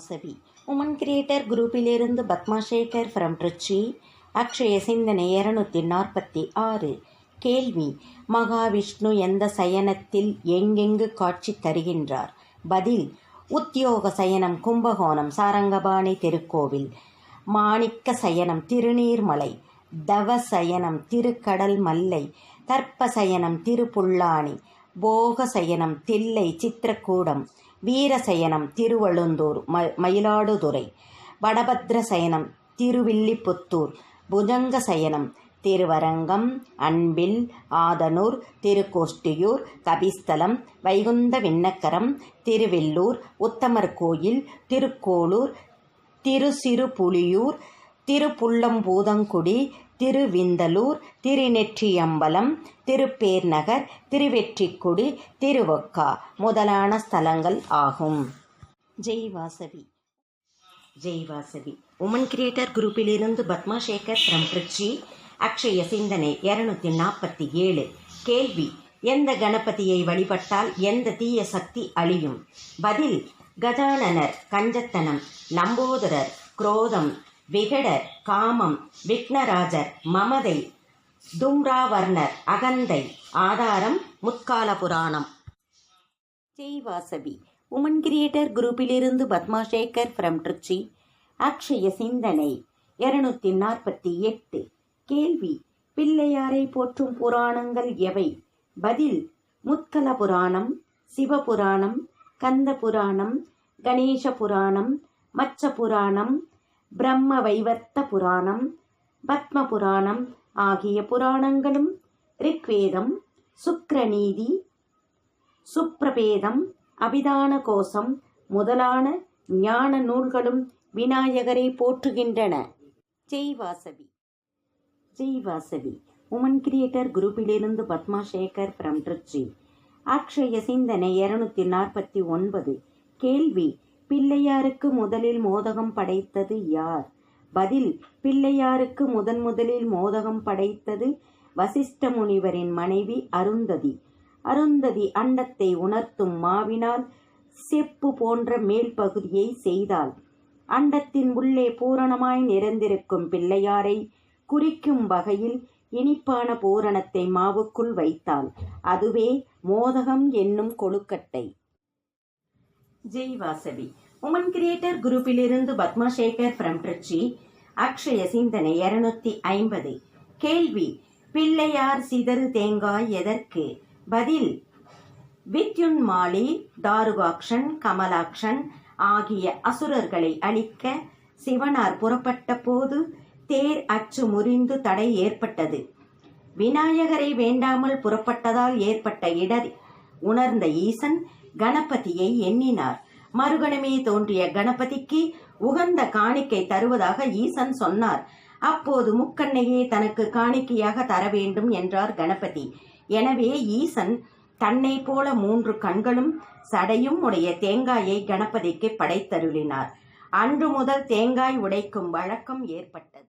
Vasavi. Women creator குரூப்பிலிருந்து Padmasekar from Trichy அக்ஷய சிந்தனை இருநூத்தி நாற்பத்தி ஆறு. கேள்வி மகாவிஷ்ணு எந்த சயனத்தில் எங்கெங்கு காட்சி தருகின்றார்? பதில் உத்தியோக சயனம் கும்பகோணம் சாரங்கபாணி திருக்கோவில். மாணிக்க சயனம் திருநீர்மலை. தவ சயனம் திருக்கடல் மல்லை. தர்ப்ப சயனம் திருப்புல்லாணி. போக சயனம் தில்லை சித்திரக்கூடம். வீரசயனம் திருவழுந்தூர் ம மயிலாடுதுறை வடபத்ரசயனம் திருவில்லிபுத்தூர் புஜங்க சயனம் திருவரங்கம் அன்பில் ஆதனூர் திருக்கோஷ்டியூர் கபிஸ்தலம் வைகுந்த விண்ணக்கரம் திருவெல்லூர் உத்தமர் கோயில் திருக்கோளூர் திருசிறுபுலியூர் திருப்புள்ளம்பூதங்குடி திருவிந்தலூர் திருநெற்றியம்பலம் திருப்பேர்நகர் திருவெற்றிக்குடி திருவொக்கா முதலான ஸ்தலங்கள் ஆகும். ஜெய் வாசவி. ஜெய் வாசவி. உமன் கிரியேட்டர் குரூப்பிலிருந்து பத்மா சேகர் ஃப்ரம் ட்ரிச்சி அக்ஷய சிந்தனை இருநூத்தி நாற்பத்தி ஏழு. கேள்வி எந்த கணபதியை வழிபட்டால் எந்த தீய சக்தி அழியும்? பதில் கஜானனர் கஞ்சத்தனம் லம்போதரர் குரோதம் விகடர் காமம் விக்னராஜர் மமதை தும்ராவர்ணர் அகந்தை ஆதாரம் முற்கால புராணம். ஜெய் வாசவி உமன் கிரியேட்டர் குரூப்பிலிருந்து பத்மாசேகர் ஃப்ரம் ட்ரிச்சி அக்ஷய சிந்தனை இருநூத்தி நாற்பத்தி எட்டு. கேள்வி பிள்ளையாரை போற்றும் புராணங்கள் எவை? பதில் முத்கல புராணம் சிவபுராணம் கந்த புராணம் கணேச புராணம் மச்ச புராணம் பிரம்ம வைவர்த்த புராணம் பத்ம புராணம் ஆகிய புராணங்களும் ரிக்வேதம் சுக்ரநீதி சுப்ரபேதம் அபிதான கோஷம் முதலான ஞான நூல்களும் விநாயகரை போற்றுகின்றன. ஜெய் வாசவி. ஜெய் வாசவி. உமன் கிரியேட்டர் குரூப்பிலிருந்து பத்மா சேகர் ஃப்ரம் ட்ரிச்சி அக்ஷய சிந்தனை இருநூத்தி நாற்பத்தி ஒன்பது. கேள்வி பிள்ளையாருக்கு முதலில் மோதகம் படைத்தது யார்? பதில் பிள்ளையாருக்கு முதன் முதலில் மோதகம் படைத்தது வசிஷ்ட முனிவரின் மனைவி அருந்ததி. அருந்ததி அண்டத்தை உணர்த்தும் மாவினால் செப்பு போன்ற மேல் பகுதியை செய்தாள். அண்டத்தின் உள்ளே பூரணமாய் நிறைந்திருக்கும் பிள்ளையாரை குறிக்கும் வகையில் இனிப்பான பூரணத்தை மாவுக்குள் வைத்தாள். அதுவே மோதகம் என்னும் கொழுக்கட்டை. ஜெய் வாசவி உமன் கிரியேட்டர் குரூப்பிலிருந்து பத்மா சேகர் ஃப்ரம் ட்ரிச்சி அக்ஷய சிந்தனை இருநூத்தி ஐம்பது. கேள்வி பிள்ளையார் சிதறு தேங்காய் எதற்கு? பதில் வித்யுன்மாலி தாருகாக்ஷன் கமலாக்ஷன் ஆகிய அசுரர்களை அழிக்க சிவனார் புறப்பட்ட போது தேர் அச்சு முறிந்து தடை ஏற்பட்டது. விநாயகரை வேண்டாமல் புறப்பட்டதால் ஏற்பட்ட இடர் உணர்ந்த ஈசன் கணபதியை எண்ணினார். மறுகணமே தோன்றிய கணபதிக்கு உகந்த காணிக்கை தருவதாக ஈசன் சொன்னார். அப்போது முக்கண்ணையே தனக்கு காணிக்கையாக தர வேண்டும் என்றார் கணபதி. எனவே ஈசன் தன்னை போல மூன்று கண்களும் சடையும் உடைய தேங்காயை கணபதிக்கு படைத்தருளினார். அன்று முதல் தேங்காய் உடைக்கும் வழக்கம் ஏற்பட்டது.